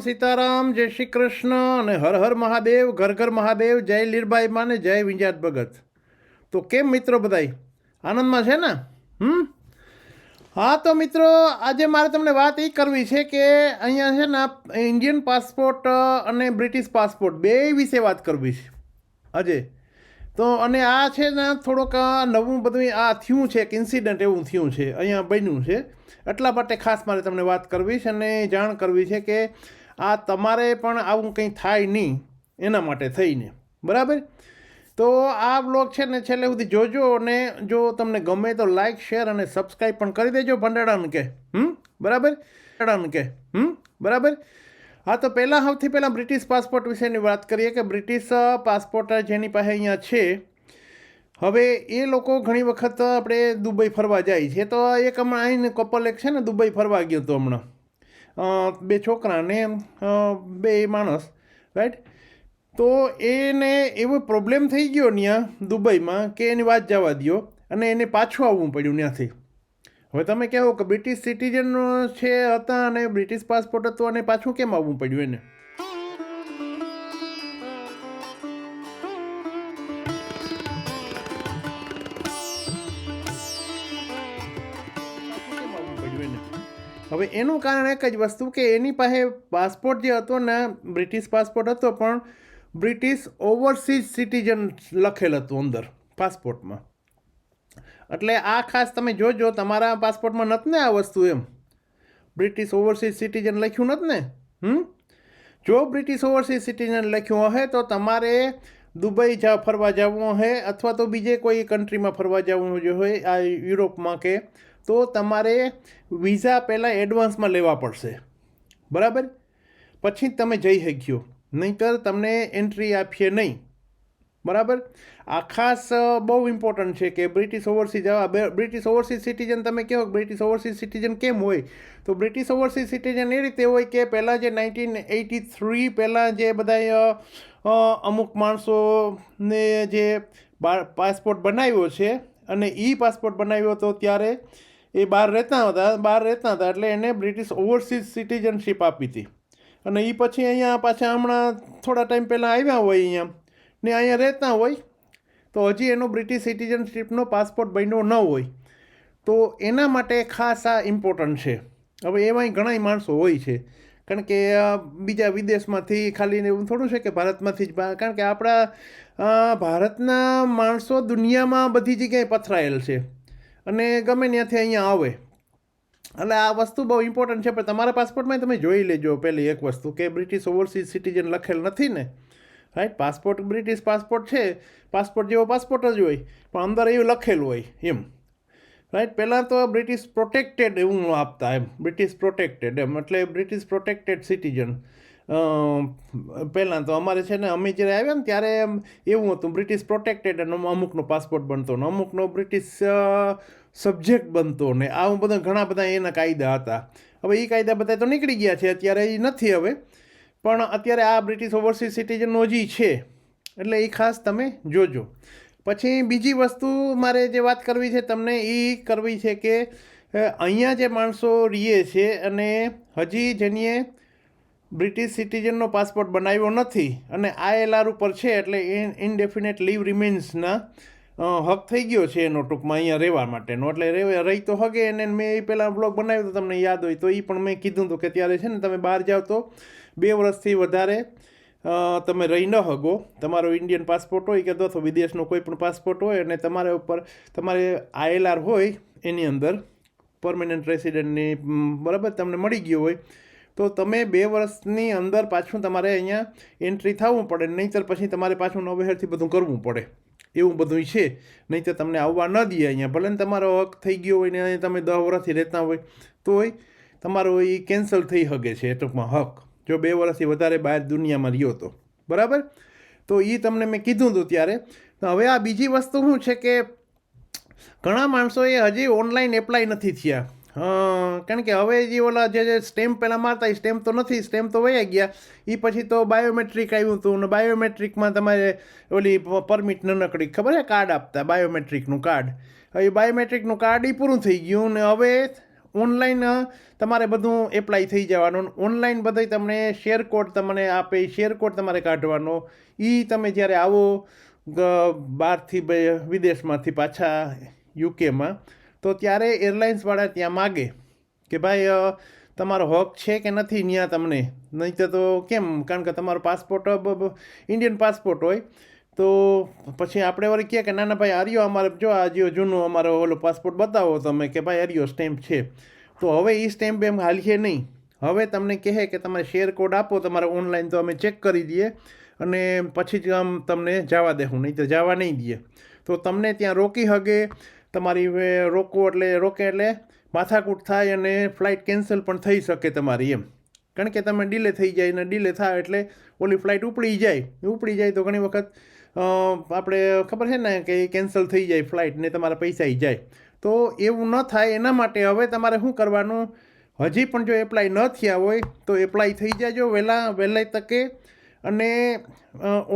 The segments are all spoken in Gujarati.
સીતારામ, જય શ્રી કૃષ્ણ અને હર હર મહાદેવ, ઘર ઘર મહાદેવ, જય લીરબાઈ માને, જય વિંજાત ભગત. તો કેમ મિત્રો બધાય? આનંદમાં છે ને? હમ? હા, તો મિત્રો, આજે મારે તમને વાત એ કરવી છે કે અહીંયા છે ને ઇન્ડિયન પાસપોર્ટ અને બ્રિટિશ પાસપોર્ટ બે વિશે વાત કરવી છે. આજે. તો અને આ છે ને થોડોક નવું બધું આ થયું છે, એક ઇન્સિડન્ટ એવું થયું છે, અહીંયા બન્યું છે. એટલા માટે ખાસ મારે તમને વાત કરવી છે અને જાણ કરવી છે કે આ તમારે પણ આવું કંઈ થાય નહીં એના માટે થઈને. બરાબર? તો આ બ્લોગ છે ને છેલ્લે સુધી જોજો અને જો તમને ગમે તો લાઇક શેર અને સબસ્ક્રાઈબ પણ કરી દેજો ભંડારાને કે. હમ? બરાબર? ભંડારાને કે. હમ? બરાબર? હા, તો પહેલાં સૌથી પહેલાં બ્રિટિશ પાસપોર્ટ વિશેની વાત કરીએ કે બ્રિટિશ પાસપોર્ટ જેની પાસે અહીંયા છે. હવે એ લોકો ઘણી વખત આપણે દુબઈ ફરવા જાય છે. તો એક હમણાં આવીને કપલ એક છે ને દુબઈ ફરવા ગયો હતો હમણાં. બે છોકરા ને બે માણસ રાઈટ તો એને એવો પ્રોબ્લેમ થઈ ગયો ત્યાં દુબઈમાં કે એની વાત જવા દ્યો અને એને પાછું આવવું પડ્યું ત્યાંથી હવે તમે કહો કે બ્રિટિશ સિટીઝન છે હતા અને બ્રિટિશ પાસપોર્ટ હતો અને પાછું કેમ આવવું પડ્યું એને? હવે એનું કારણ એક જ વસ્તુ કે એની પાસે પાસપોર્ટ જે હતો ને, બ્રિટિશ પાસપોર્ટ હતો, પણ બ્રિટિશ ઓવરસીઝ સિટીઝન લખેલ હતું અંદર પાસપોર્ટમાં. એટલે આ ખાસ તમે જોજો, તમારા પાસપોર્ટમાં નથી ને આ વસ્તુ એમ? બ્રિટિશ ઓવરસીઝ સિટીઝન લખ્યું નથી ને? હમ? જો બ્રિટિશ ઓવરસીઝ સિટીઝન લખ્યું હશે, તો તમારે દુબઈ જા, ફરવા જવું હે અથવા તો બીજે કોઈ કન્ટ્રીમાં ફરવા જવું હોય, આ યુરોપમાં કે તો તમારે વિઝા પહેલાં એડવાન્સમાં લેવા પડશે. બરાબર? પછી તમે જઈ શક્યો નહીંતર તમને એન્ટ્રી આપીએ નહીં. બરાબર? આ ખાસ બહુ ઇમ્પોર્ટન્ટ છે કે British overseas British overseas citizen તમે કહો બ્રિટિશ ઓવરસીઝ સિટીઝન કેમ હોય? તો બ્રિટિશ ઓવરસીઝ સિટીઝન એ રીતે હોય કે પહેલાં જે નાઇન્ટીન એટી થ્રી પહેલાં જે બધા અમુક માણસોને જે પાસપોર્ટ બનાવ્યો છે અને એ પાસપોર્ટ બનાવ્યો હતો ત્યારે એ બહાર રહેતા હતા, બહાર રહેતા હતા એટલે એને બ્રિટિશ ઓવરસીઝ સિટીઝનશીપ આપી હતી. અને એ પછી અહીંયા પાછા હમણાં થોડા ટાઈમ પહેલાં આવ્યા હોય અહીંયા. ને અહીંયા રહેતા હોય, તો હજી એનો બ્રિટિશ સિટીઝનશીપનો પાસપોર્ટ બન્યો ન હોય. તો એના માટે ખાસ આ ઇમ્પોર્ટન્ટ છે. હવે એમાંય ઘણાય માણસો હોય છે. કારણ કે બીજા વિદેશમાંથી ખાલી એવું થોડું છે કે ભારતમાંથી જ કારણ કે આપણા ભારતના માણસો દુનિયામાં બધી જગ્યાએ પથરાયેલ છે. અને ગમે ત્યાંથી અહીંયા આવે. એટલે આ વસ્તુ બહુ ઇમ્પોર્ટન્ટ છે, પણ તમારા પાસપોર્ટમાં તમે જોઈ લેજો પહેલી એક વસ્તુ કે બ્રિટિશ ઓવરસીઝ સિટીઝન લખેલ નથી ને. રાઈટ પાસપોર્ટ બ્રિટિશ પાસપોર્ટ છે પાસપોર્ટ જેવો પાસપોર્ટ જ હોય, પણ અંદર એવું લખેલું હોય એમ. રાઈટ પહેલાં તો બ્રિટિશ પ્રોટેક્ટેડ એવું આપતા એમ બ્રિટિશ પ્રોટેક્ટેડ એમ, એટલે બ્રિટિશ પ્રોટેક્ટેડ સિટીઝન પહેલાં તો અમારે છે ને, અમે જ્યારે આવ્યા ને ત્યારે એવું હતું, બ્રિટિશ પ્રોટેક્ટેડ અને અમુકનો પાસપોર્ટ બનતો ને, અમુકનો બ્રિટિશ સબ્જેક્ટ બનતો ને, આવું બધા ઘણા બધા એના કાયદા હતા. હવે એ કાયદા બધા તો નીકળી ગયા છે, અત્યારે એ નથી હવે. પણ અત્યારે આ બ્રિટિશ ઓવરસીઝ સિટીઝન હજી છે. એટલે એ ખાસ તમે જોજો. પછી બીજી વસ્તુ મારે જે વાત કરવી છે, તમને એ કરવી છે કે અહીંયા જે માણસો રીએ છે અને હજી જેનીએ બ્રિટિશ સિટીઝનનો પાસપોર્ટ બનાવ્યો નથી અને આઈએલઆર ઉપર છે એટલે ઇનડેફિનેટ લીવ રિમેન્સના હક થઈ ગયો છે એનો ટૂંકમાં અહીંયા રહેવા માટેનો. એટલે રહી તો હગે એને મેં એ પહેલાં બ્લોગ બનાવ્યો તો તમને યાદ હોય તો એ પણ મેં કીધું હતું કે ત્યારે છે ને તમે બહાર જાઓ તો બે વર્ષથી વધારે તમે રહી ન હગો તમારો ઇન્ડિયન પાસપોર્ટ હોય કે અથવા વિદેશનો કોઈ પણ પાસપોર્ટ હોય અને તમારા ઉપર તમારે આઈએલઆર હોય એની અંદર પરમેનન્ટ રેસિડન્ટની બરાબર તમને મળી ગયો હોય તો તમે બે વર્ષની અંદર પાછું તમારે અહીંયા એન્ટ્રી થવું પડે, નહીંતર પછી તમારે પાછું નવેહરથી બધું કરવું પડે. એવું બધું છે. નહીંતર તમને આવવા ન દે અહીંયા, ભલે તમારો હક થઈ ગયો હોય ને તમે દસ વર્ષથી રહેતા હોય, તોય તમારો એ કેન્સલ થઈ શકે છે ટૂંકમાં હક. જો બે વર્ષથી વધારે બહાર દુનિયામાં રહ્યો તો. બરાબર? તો એ તમને મેં કીધું હતું ત્યારે. તો હવે આ બીજી વસ્તુ શું છે કે ઘણા માણસોએ હજી ઓનલાઈન એપ્લાય નથી થયા. હા, કારણ કે હવે જે ઓલા જે જે સ્ટેમ્પ પહેલાં મારતા એ સ્ટેમ્પ તો નથી સ્ટેમ્પ તો વયા ગયા. એ પછી તો બાયોમેટ્રિક આવ્યું હતું ને બાયોમેટ્રિકમાં તમારે ઓલી પરમિટ નનકડી ખબર છે? કાર્ડ આપતા બાયોમેટ્રિકનું કાર્ડ હવે બાયોમેટ્રિકનું કાર્ડ એ પૂરું થઈ ગયું ને હવે ઓનલાઈન તમારે બધું એપ્લાય થઈ જવાનું. ઓનલાઈન બધે તમને શેર કોડ તમને આપે શેર કોડ તમારે કાઢવાનો. એ તમે જ્યારે આવો બહારથી વિદેશમાંથી પાછા યુકેમાં તો ત્યારે એરલાઇન્સવાળા ત્યાં માગે કે ભાઈ તમારો હક છે કે નથી ત્યાં તમને? નહીં તો કેમ? કારણ કે તમારો પાસપોર્ટ ઇન્ડિયન પાસપોર્ટ હોય. તો પછી આપણે વળી કહે કે ના ના ભાઈ, આર્યો અમારે, જો આ જો જૂનો અમારો ઓલો પાસપોર્ટ બતાવો તમે કે ભાઈ, આર્યો સ્ટેમ્પ છે. તો હવે એ સ્ટેમ્પ એમ હાલશે નહીં. હવે તમને કહે કે તમે શેર કોડ આપો, તમારે ઓનલાઈન તો અમે ચેક કરી દઈએ અને પછી જ આમ તમને જવા દેવું નહીં તો જવા નહીં દઈએ. તો તમને ત્યાં રોકી હગે. તમારી રોકો એટલે રોકે એટલે માથાકૂટ થાય અને ફ્લાઇટ કેન્સલ પણ થઈ શકે તમારી એમ. કારણ કે તમે ડીલે થઈ જાય ને ડીલે થાય એટલે ઓલી ફ્લાઇટ ઉપડી જાય. ઉપડી જાય તો ઘણી વખત આપણે ખબર છે ને કે કેન્સલ થઈ જાય ફ્લાઇટ ને તમારા પૈસા આવી જાય. તો એવું ન થાય એના માટે હવે તમારે શું કરવાનું? હજી પણ જો એપ્લાય ન થયા હોય તો એપ્લાય થઈ જાજો વહેલા વહેલા તકે. અને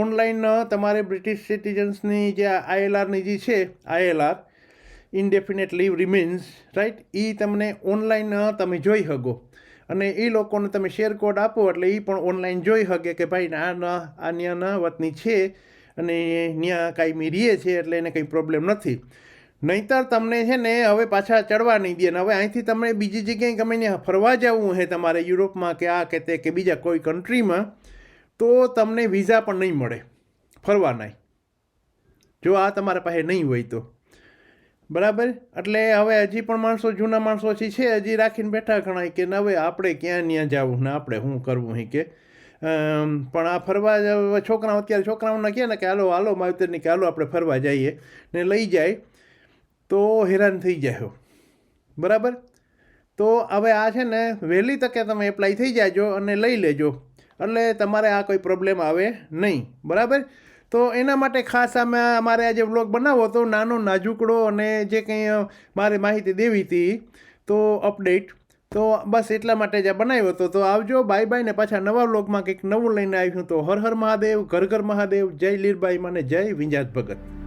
ઓનલાઈન તમારે બ્રિટિશ સિટીઝન્સની જે આઈએલઆરની જે છે ILR indefinite leave remains right એ તમને ઓનલાઈન તમે જોઈ શકો. અને એ લોકોને તમે શેર કોડ આપો એટલે એ પણ ઓનલાઈન જોઈ શકે કે ભાઈ આ ન, આ ન્યાના વતની છે અને ત્યાં કાંઈ રહીએ છે એટલે એને કંઈ પ્રોબ્લેમ નથી. નહીંતર તમને છે ને હવે પાછા ચડવા નહીં દે ને હવે અહીંથી તમને બીજી જગ્યાએ ગમે ત્યાં ફરવા જવું છે તમારે યુરોપમાં કે આ કે તે કે બીજા કોઈ કન્ટ્રીમાં તો તમને વિઝા પણ નહીં મળે. ફરવાના જો આ તમારા પાસે નહીં હોય તો. બરાબર? એટલે હવે હજી પણ માણસો, જૂના માણસો છે છે, હજી રાખીને બેઠા ઘણા કે ના, હવે આપણે ક્યાં ત્યાં જવું ને આપણે શું કરવું કે? પણ આ ફરવા છોકરાઓ અત્યારે છોકરાઓને કહે ને કે હાલો હાલો માવતરની કે હાલો આપણે ફરવા જઈએ ને લઈ જાય, તો હેરાન થઈ જાય બરાબર? તો હવે આ છે ને, વહેલી તકે તમે એપ્લાય થઈ જાજો અને લઈ લેજો. એટલે તમારે આ કોઈ પ્રોબ્લેમ આવે નહીં. બરાબર? તો એના માટે ખાસ અમે અમારે આજે વ્લોગ બનાવો તો નાનો નાજુકડો અને જે કંઈ મારે માહિતી દેવી હતી, તો અપડેટ. તો બસ એટલા માટે જ બનાવ્યો હતો. તો આવજો, બાય બાય ને પાછા નવા વ્લોગમાં કંઈક નવું લઈને આવ્યું તો હર હર મહાદેવ, ઘર ઘર મહાદેવ, જય લીરબાઈ, મને જય વિંજાત ભગત.